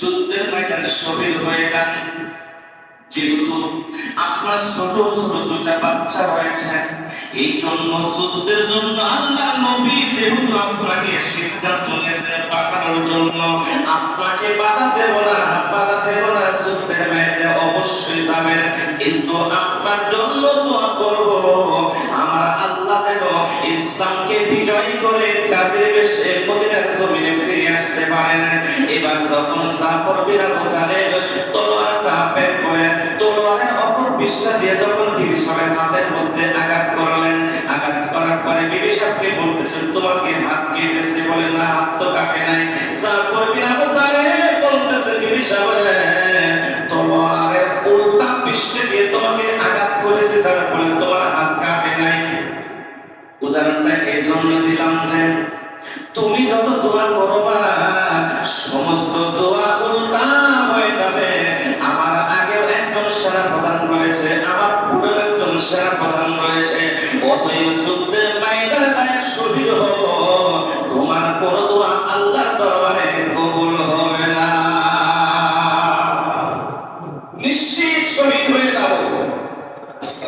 যুদ্ধের ময়দানে শহীদ হয়ে যান। যেহেতু আপনার ছোট ছোট দুটা বাচ্চা রয়েছে, এই জন্য যুদ্ধের জন্য আল্লাহ নবী যেহেতু আপনাকে সিদ্ধান্ত নিয়েছেন পাঠানোর জন্য, আপনাকে বাধা দেব না, বাধা দেব না, যুদ্ধের ময়দানে অবশ্যই যাবেন। কিন্তু আপনার জন্য দোয়া করব, আমার আল্লাহ যেন ইসলামকে বিজয় করে কাজে বেশে মদিনার জমিনে আসতে পারেন এবার যখন জাফর বিন আবু তলোয়ারটা বের করে, তলোয়ারের অপর পৃষ্ঠা দিয়ে যখন বিবি সাহেবের হাতের মধ্যে আঘাত করলেন, আঘাত করার পরে বিবি সাহেবকে বলতেছেন তোমার কি হাত কেটেছে বলে না, হাত তো কাটে নাই। জাফর বিন আবু বলতেছে বিবি সাহেব তলোয়ারের উল্টা পৃষ্ঠে দিয়ে তোমাকে আঘাত করেছে, যার ফলে তোমার হাত কাটে নাই। উদাহরণটা এই জন্য দিলাম যে তুমি যত দোয়া করবা, সমস্ত দোয়া উল্টা হয়ে যাবে। আমার আগেও একজন সেনা প্রধান রয়েছে, আমার পুরো একজন সেনা প্রধান রয়েছে। অতএব যুদ্ধের ময়দানে যায়, শহীদ হব। তোমার কোন দোয়া আল্লাহর দরবারে কবুল হবে না। নিশ্চিত শহীদ হয়ে যাব।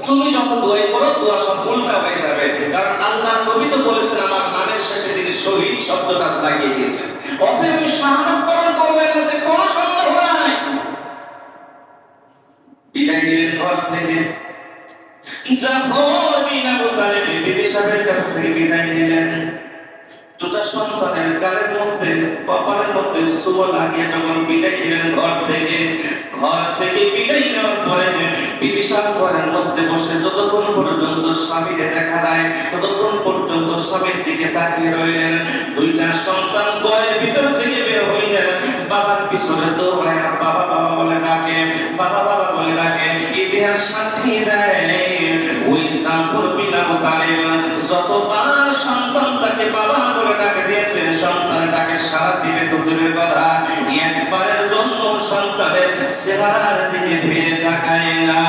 তুমি যখন দোয়া করো দোয়া সব ভুলটা হয়ে যাবে। কারণ আল্লাহ নবী তো বলেছেন, আমার নামের শেষে তিনি শহীদ শব্দটা লাগিয়ে দিয়েছেন। অতএব আমি শাহাদাত বরণ করব, এর মধ্যে কোনো সন্দেহ নাই। বিদায় নিলেন ঘর থেকে। জাফর বিন আবু বিবি সাহেবের কাছ থেকে বিদায় নিলেন। দুটা সন্তানের গালের মধ্যে, কপালের মধ্যে লাগিয়ে যখন বিদায় নিলেন ঘর থেকে ঘর থেকে বিদায় নেওয়ার পরে ঘরের মধ্যে বসে যতক্ষণ পর্যন্ত স্বামীকে দেখা যায়, ততক্ষণ পর্যন্ত স্বামীর দিকে তাকিয়ে রইলেন। দুইটা সন্তান ঘরের ভিতর থেকে বের বাবার পিছনে দৌড়ায় বাবা বাবা বলে ডাকে, বাবা বাবা বলে ডাকে, ইতিহাস সাক্ষী দেয় ওই জাফর বিন যতবার সন্তান তাকে বাবা বলে চেহারার দিকে ফিরে তাকায় না।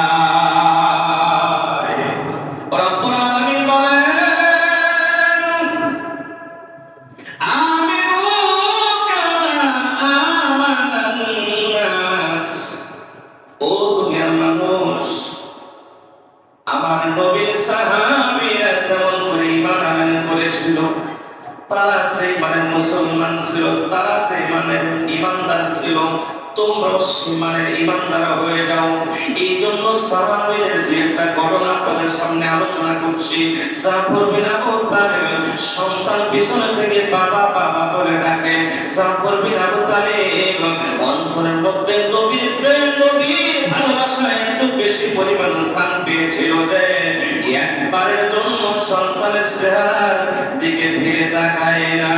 তারা সেই মানে মুসলমান ছিল, তারা সেই মানে ইমানদার ছিল হয়ে যাও। এই জন্য দুই একটা ঘটনা আপনাদের সামনে আলোচনা করছি। জাফর বিন আবু তালিব সন্তান পিছনে থেকে বাবা বাবা বলে ডাকে, জাফর বিন আবু তালিব, অন্তরের মধ্যে নবীর প্রেম, নবীর ভালোবাসা একটু বেশি পরিমাণ স্থান পেয়েছিল যে একবারের জন্য সন্তানের চেহারার দিকে ফিরে তাকায় না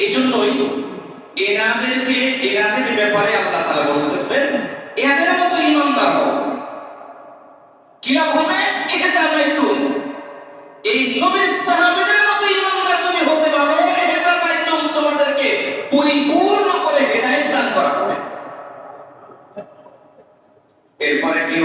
এই জন্যই এনাদেরকে এনাদের ব্যাপারে আল্লাহ তাআলা বলতেছেন এদের মতো ইমানদার হও কীরকম হবে এটা দায়িত্ব এই নবীর সাহাবীদের মতো ইমানদার যদি হতে পারো এটা দায়িত্ব তোমাদেরকে পরিপূর্ণ করে হেদায়েত দান করা হবে এরপরে কি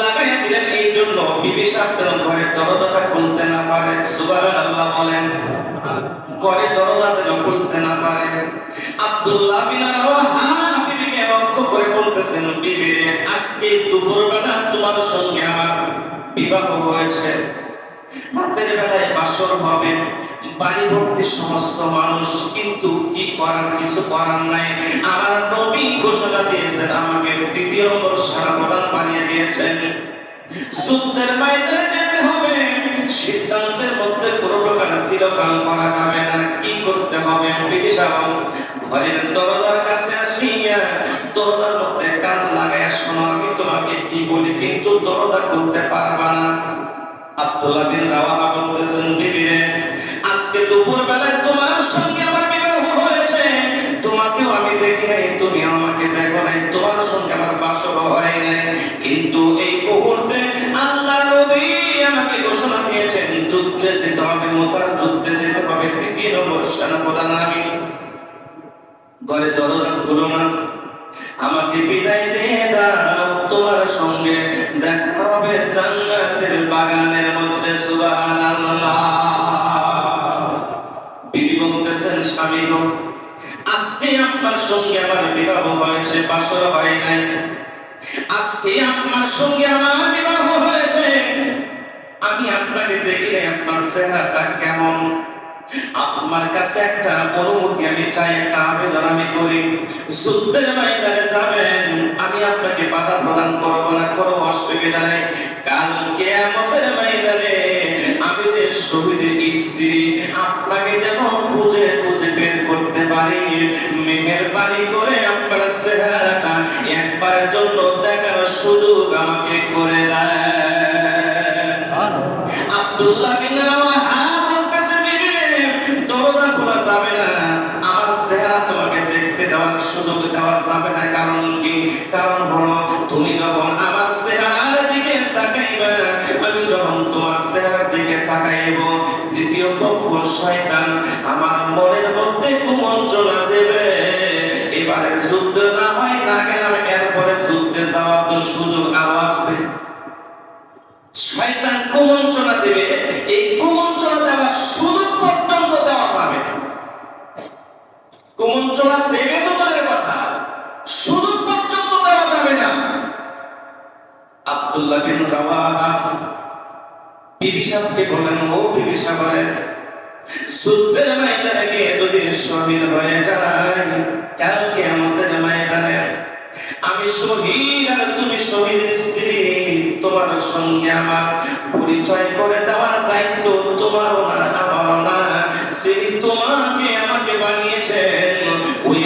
লাগাইয়া দিলেন এই জন্য বিবি সাহেব যেন ঘরের খুলতে না পারে, সুবহানাল্লাহ বলেন। ঘরের দরজা যেন খুলতে না পারে। আব্দুল্লাহ বিন বিবিকে লক্ষ্য করে বলতেছেন, বিবি আজকে দুপুরবেলা তোমার সঙ্গে আমার বিবাহ হয়েছে। রাতের বেলায় বাসর হবে। বাড়ি সমস্ত মানুষ কিন্তু কি করার কিছু করার নাই। আমার নবী ঘোষণা দিয়েছেন, আমাকে তৃতীয় নম্বর সারা প্রদান বানিয়ে দিয়েছেন। যুদ্ধের ময়দানে যেতে হবে, সিদ্ধান্তের মধ্যে কোনো প্রকার তিরকাল করা যাবে না। কি করতে হবে বিবিসা ঘরের দরজার কাছে আসিয়া দরজার মধ্যে কান লাগাইয়া শোনো আমি তোমাকে কি বলি, কিন্তু দরজা খুলতে পারবা না। আব্দুল্লাহ বিন রাওয়াহা বলতেছেন বিবি রে আজকে দুপুর বেলায় তোমার সঙ্গে আমার বিবাহ হয়েছে। তোমাকেও আমি দেখি নাই, তুমি আমাকে দেখো নাই, তোমার সঙ্গে আমার হয় নাই। কিন্তু এই মুহূর্তে আল্লাহ নবী আমাকে ঘোষণা দিয়েছেন, যুদ্ধে যেতে হবে, মোতার যুদ্ধে যেতে হবে, তৃতীয় নম্বর সেনাপ্রধান আমি। ঘরে দরজা খুলো না। আমাকে বিদায় দিয়ে দাও, তোমার সঙ্গে দেখা হবে জান্নাত। স্বামী গো। আজকে আপনার সঙ্গে আমার বিবাহ হয়েছে, বাসর হয় নাই। আজকে আপনার সঙ্গে আমার বিবাহ হয়েছে। আমি আপনাকে দেখি নাই আপনার চেহারাটা কেমন? আপনার কাছে একটা অনুমতি আমি চাই, একটা আবেদন আমি করি। যুদ্ধের ময়দানে যাবেন, আমি আপনাকে বাধা প্রদান করব না করব অসুবিধা নাই। কাল কেয়ামতের ময়দানে আমি যে শহীদের স্ত্রী, আপনাকে যেন খুঁজে পারি মেহেরবানি করে আপনার চেহারাটা একবারের জন্য দেখার সুযোগ আমাকে করে দেয় আব্দুল্লাহ বিন দরজা খোলা যাবে না। আমার চেহারা তোমাকে দেখতে দেওয়ার সুযোগ দেওয়া যাবে না, কারণ কুমন্ত্রণা দেবে। এবারে যুদ্ধ না হয়, না গেলাম এরপরে যুদ্ধে যাওয়ার তো সুযোগ আরও আসবে শয়তান কুমন্ত্রণা দেবে। এই কুমন্ত্রণা দেওয়ার সুযোগ পর্যন্ত দেওয়া যাবে না। দেবে তো দূরের কথা, সুযোগ পর্যন্ত দেওয়া যাবে না। আব্দুল্লাহ বিন রাওয়াহা বিবি সাহেবকে বললেন ও বিবি সাহেব বলেন, যুদ্ধের যদি শহীদ হয়ে যায় কালকে আমাদের ময়দানে। আমি শহীদ আর তুমি শহীদের স্ত্রী, তোমার সঙ্গে আমার পরিচয় করে দেওয়ার দায়িত্ব তোমারও না, আমারও না। সেই তোমাকে আমাকে বানিয়েছেন, ওই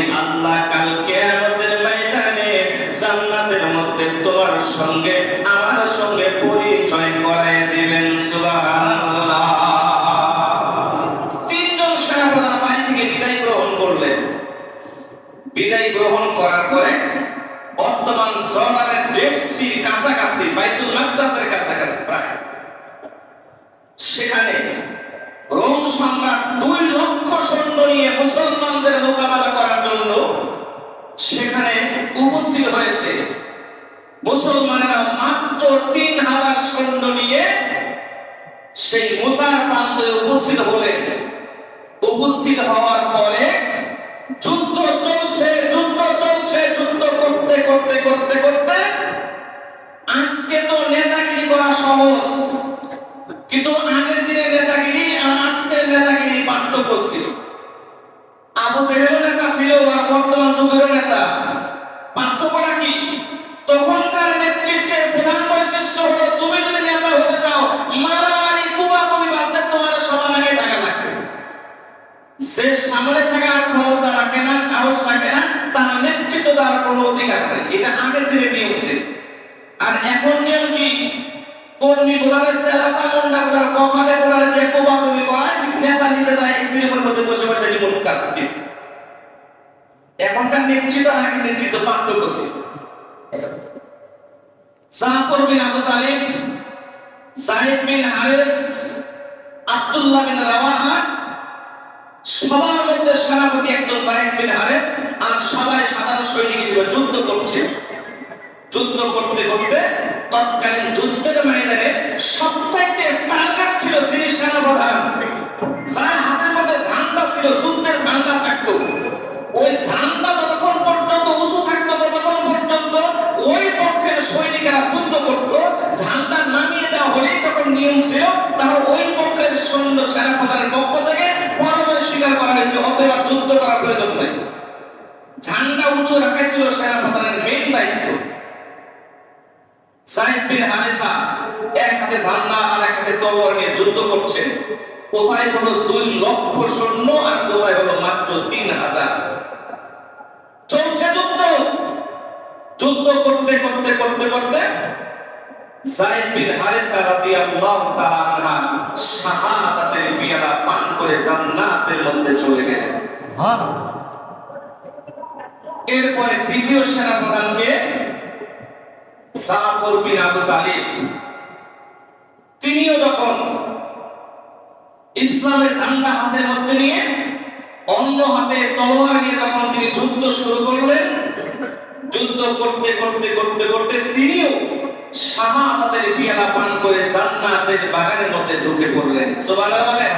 গ্রহণ করার পরে বর্তমান জর্ডানের ডেড সির কাছাকাছি, বাইতুল মাকদাসের কাছাকাছি প্রায়। সেখানে রোম সম্রাট দুই লক্ষ সৈন্য নিয়ে মুসলমানদের মোকাবেলা করার জন্য সেখানে উপস্থিত হয়েছে। মুসলমানেরা মাত্র তিন হাজার সৈন্য নিয়ে সেই মুতার প্রান্তে উপস্থিত হলেন উপস্থিত হওয়ার পরে যুদ্ধ চলছে যুদ্ধ চলছে, যুদ্ধ করতে করতে করতে করতে। আজকে তো নেতাগিরি করা সহজ। কিন্তু আগের দিনের নেতাগিরি আর আজকের নেতাগিরি পার্থক্য ছিল। আবু জেহেলও নেতা ছিল আর বর্তমান যুগেরও নেতা। পার্থক্যটা কি? তখনকার নেতৃত্বের প্রধান বৈশিষ্ট্য হলো তুমি যদি নেতা হতে চাও মারামারি কুবাকুবি বাজলে তোমার সবার আগে টাকা লাগবে সে সামনে থাকার ক্ষমতা রাখে না, সাহস রাখে না, তার নেতৃত্ব দেওয়ার কোনো অধিকার নেই। এটা আগের দিনের নিয়ম ছিল আর এখন নিয়ম কি? কর্মী গোলামের সেলাসা মুন্ডা গোলার কখানে গোলারে যে কোবাকুবি করায়, নেতা নিতে যায় এই সিনেমার মধ্যে বসে বসে জীবন কাটছে এখনকার নেতৃত্ব আগের নেতৃত্ব পার্থক্য ছিল জাফর বিন আবু তালিব সাহেব বিন হারেস, আব্দুল্লাহ বিন রাওয়াহা সবার মধ্যে সেনাপতি একজন জাহেদ বিন হারেস আর সবাই সাধারণ সৈনিক হিসেবে যুদ্ধ করছে। যুদ্ধ করতে করতে তৎকালীন যুদ্ধের ময়দানে সবচাইতে টার্গেট ছিল যিনি সেনাপ্রধান। যার হাতের মধ্যে ঝান্ডা ছিল, যুদ্ধের ঝান্ডা থাকতো। ওই ঝান্ডা যতক্ষণ পর্যন্ত উঁচু থাকতো, ততক্ষণ পর্যন্ত ওই পক্ষের সৈনিকেরা যুদ্ধ করত। ঝান্ডা নামিয়ে দেওয়া হলেই তখন নিয়ম ছিল, তাহলে ওই পক্ষের সৈন্য সেনাপ্রধানের পক্ষ থেকে স্বীকার করা হয়েছে অতএব যুদ্ধ করার প্রয়োজন নেই। ঝান্ডা উঁচু রাখা ছিল সেনাপ্রধানের মেইন দায়িত্ব। সাইদ বিন হারেছা এক হাতে ঝান্ডা আর এক হাতে তলোয়ার নিয়ে যুদ্ধ করছেন কোথায় হলো দুই লক্ষ সৈন্য আর কোথায় হলো মাত্র তিন হাজার? চলছে যুদ্ধ। যুদ্ধ করতে করতে করতে করতে সাইদ বিন হারেসা রাদিয়াল্লাহু তাআলা আনহা শাহাদাতের পিয়ালা পান করে জান্নাতের মধ্যে চলে গেলেন। এরপরে দ্বিতীয় সেনাপ্রধানকে জাফর বিন আবু তালিব তিনিও যখন ইসলামের ঝান্ডা হাতের মধ্যে নিয়ে অন্য হাতে তলোয়ার নিয়ে যখন তিনি যুদ্ধ শুরু করলেন যুদ্ধ করতে করতে করতে করতে তিনিও শাহাদাতের পিয়ালা পান করে জান্নাতের বাগানের মধ্যে ঢুকে পড়লেন। সুবহানাল্লাহ বলেন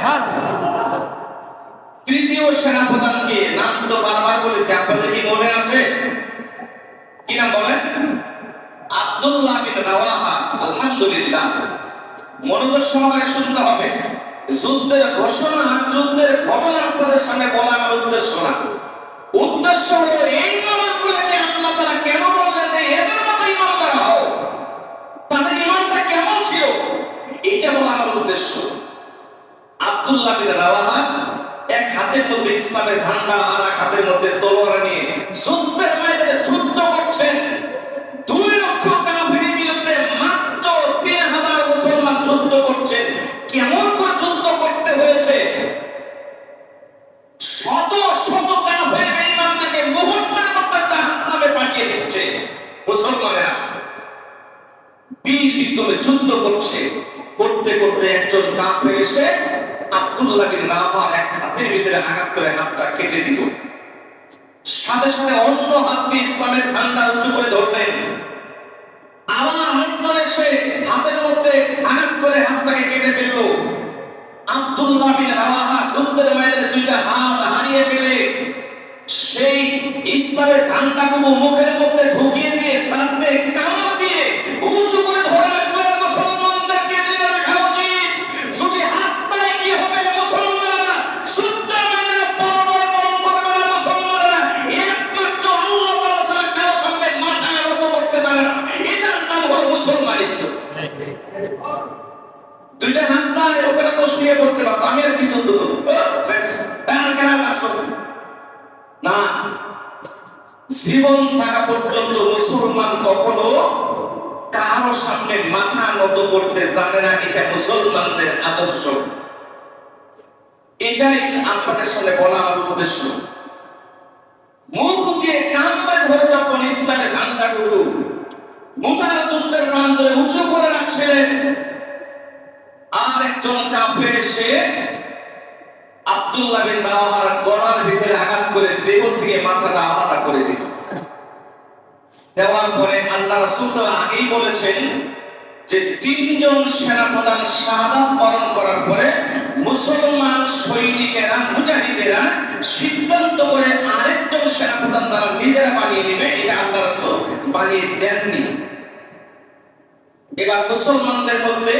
তৃতীয় সেনাপ্রধানকে নাম তো বারবার বলেছি আপনাদের কি মনে আছে? কি নাম বলেন? আব্দুল্লাহ বিন রাওয়াহা আলহামদুলিল্লাহ। মনোযোগ সহকারে শুনতে হবে। যুদ্ধের ঘোষণা যুদ্ধের ঘটনা আপনাদের সামনে বলা আমার উদ্দেশ্য না। উদ্দেশ্য হলো এই মানুষগুলোকে আল্লাহ তারা কেন বললেন যে এদের মতো ইমানদার হও তাদের ইমানটা এটা বলা আমার উদ্দেশ্য। আব্দুল্লাহ বিন রাওয়াহা এক হাতের মধ্যে ইসলামের ঝান্ডা, আর এক হাতের মধ্যে তলোয়ার নিয়ে যুদ্ধের ময়দানে যুদ্ধ করছেন একজন কাফের এসে আব্দুল্লাহ বিন রাওয়ার এক হাতের ভিতরে আঘাত করে হাতটা কেটে দিল। সাথে সাথে অন্য হাত দিয়ে ইসলামের ঠান্ডা উঁচু করে ধরলেন। আবার আরেকজন এসে হাতের মধ্যে আঘাত করে হাতটাকে কেটে ফেলল। আব্দুল্লাহ বিন রাওয়াহা যুদ্ধের ময়দানে দুইটা হাত হারিয়ে ফেলে। সেই ইসলামের ঝান্ডাগুলো মুখের মধ্যে ঢুকিয়ে দিয়ে তাতে কামড় জীবন থাকা পর্যন্ত মুসলমান কখনো কারও সামনে মাথা নত করতে জানে না এটা মুসলমানদের আদর্শ। এটাই আপনাদের সামনে বলা আমার উদ্দেশ্য। মুখ দিয়ে ধরে যখন যুদ্ধের প্রান্তরে উঁচু করে রাখছিলেন। আর একজন কাফের এসে আব্দুল্লাহ বিন গলার ভিতরে আঘাত করে দেহ থেকে মাথাটা দেওয়ার পরে আল্লাহ রাসূল আগেই বলেছেন যে তিনজন সেনাপ্রধান শাহাদাত বরণ করার পরে মুসলমান সৈনিকেরা, মুজাহিদেরা সিদ্ধান্ত করে আরেকজন সেনাপ্রধান তারা নিজেরা বানিয়ে নেবে, এটা আল্লাহ রাসূল বানিয়ে দেননি। এবার মুসলমানদের মধ্যে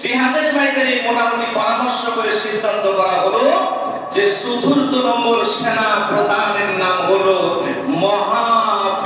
জিহাদের ময়দানে মোটামুটি পরামর্শ করে সিদ্ধান্ত করা হলো যে চতুর্থ নম্বর সেনা প্রধানের নাম হলো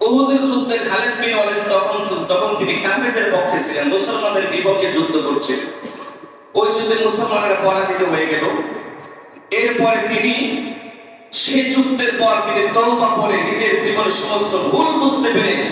ওহুদের যুদ্ধে খালেদ বিন ওয়ালিদ তখন তখন তিনি কাফেরদের পক্ষে ছিলেন, মুসলমানদের বিপক্ষে যুদ্ধ করছিলেন। ওই যুদ্ধে মুসলমানেরা পরাজিত হয়ে গেল। এরপরে তিনি সেই যুদ্ধের পর তিনি তলবা করে নিজের জীবনের সমস্ত ভুল বুঝতে পেরে